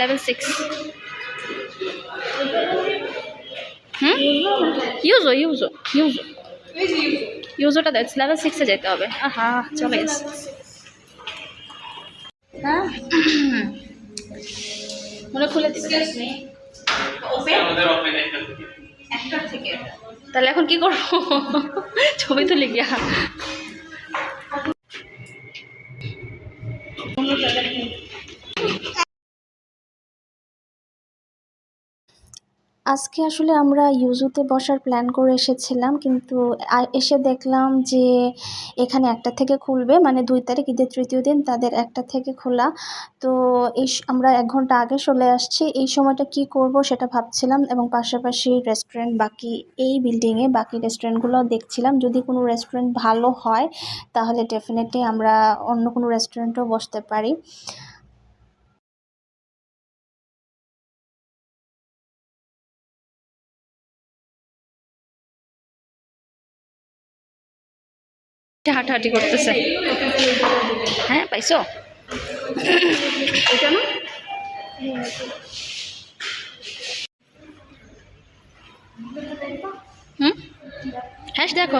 Level six হুম ইউজো ইউজো ইউজো ইউজোটা দেখ level সিক্সে যেতে হবে। আহা চলে গেছে। হ্যাঁ? মনে খুলে দিবে একটা থেকে। তাহলে এখন কি করব? ছবি তুলে গিয়া। আজকে আসলে আমরা ইউজুতে বসার প্ল্যান করে এসেছিলাম, কিন্তু এসে দেখলাম যে এখানে একটা থেকে খুলবে মানে দুই তারিখ, ঈদের তৃতীয় দিন তাদের একটা থেকে খোলা। তো এই আমরা এক ঘণ্টা আগে চলে আসছি। এই সময়টা কি করব সেটা ভাবছিলাম এবং পাশাপাশি রেস্টুরেন্ট বাকি, এই বিল্ডিংয়ে বাকি রেস্টুরেন্টগুলো দেখছিলাম। যদি কোনো রেস্টুরেন্ট ভালো হয়, তাহলে ডেফিনেটলি আমরা অন্য কোনো রেস্টুরেন্টেও বসতে পারি। হাঁটাহাঁটি করতেছে। হ্যাঁ পাইছো? এটা না? হুম? হ্যাশ দেখো।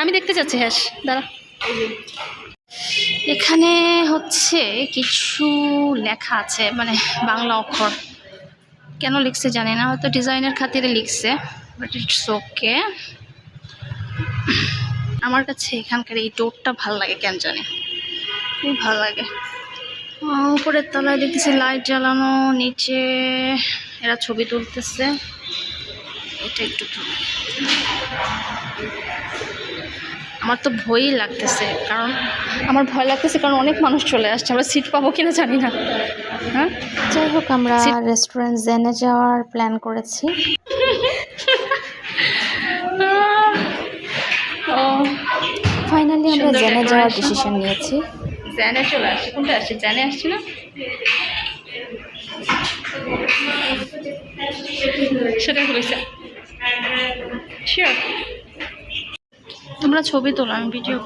আমি দেখতে চাচ্ছি হ্যাশ দাঁড়া। এখানে হচ্ছে কিছু লেখা আছে মানে বাংলা অক্ষর। কেন লিখছে জানি না হয়তো ডিজাইনের খাতিরে লিখছে বাট ইটস ওকে আমার কাছে এখানকার এই ডোরটা ভালো লাগে কেন জানি? খুব ভালো লাগে। উপরের তলায় দেখতেছি লাইট জ্বালানো নিচে এরা ছবি তুলতেছে। এটা একটু। আমার তো ভয়ই লাগতেছে কারণ আমার ভয় লাগতেছে কারণ অনেক মানুষ চলে আসছে। আমরা সিট পাবো কিনা জানি না। হ্যাঁ? যাই হোক আমরা রেস্টুরেন্ট জেনে যাওয়ার প্ল্যান করেছি। ফাইনালি আমরা জেনে যাওয়ার। ডিসিশন নিয়েছি। জ্যানে চলে আসছে। কোনটা আসছে? জ্যানে আসছে না তোমরা ছবি তোলো আমি ভিডিও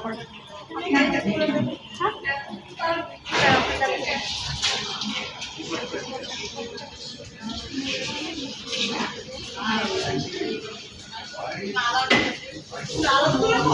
করব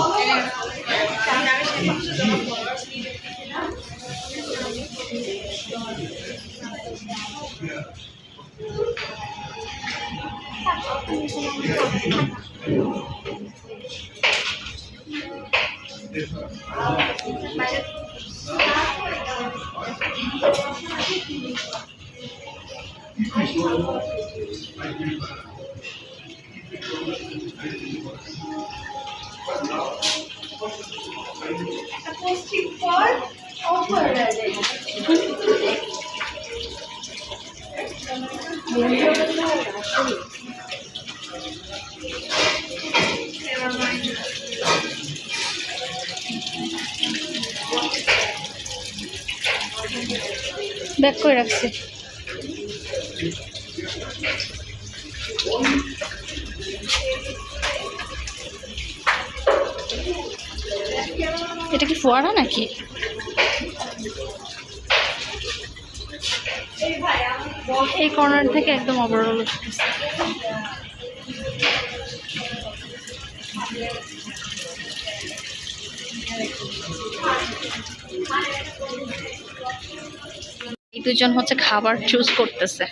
ব্যাক করে রাখছি। এটা কি ফোয়ারা নাকি? এই কর্নার থেকে একদম উঠতেছে এই দুজন হচ্ছে খাবার চুজ করতেছে।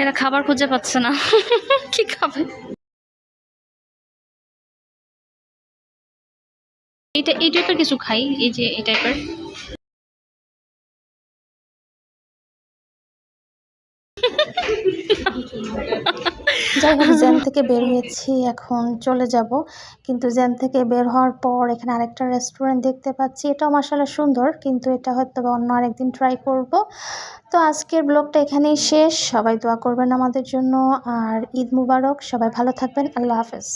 এরা খাবার খুঁজে পাচ্ছে না। কি খাবে? এটা, এই টাইপের কিছু খাই, এই যে এই টাইপের যাই হোক, জ্যাম থেকে বের হয়েছি, এখন চলে যাব। কিন্তু জ্যাম থেকে বের হওয়ার পর এখানে আরেকটা রেস্টুরেন্ট দেখতে পাচ্ছি। এটাও মাসালা সুন্দর, কিন্তু এটা হয়তো অন্য আরেকদিন ট্রাই করব। তো আজকের ব্লগটা এখানেই শেষ। সবাই দোয়া করবেন আমাদের জন্য। আর ঈদ মুবারক। সবাই ভালো থাকবেন। আল্লাহ হাফেজ।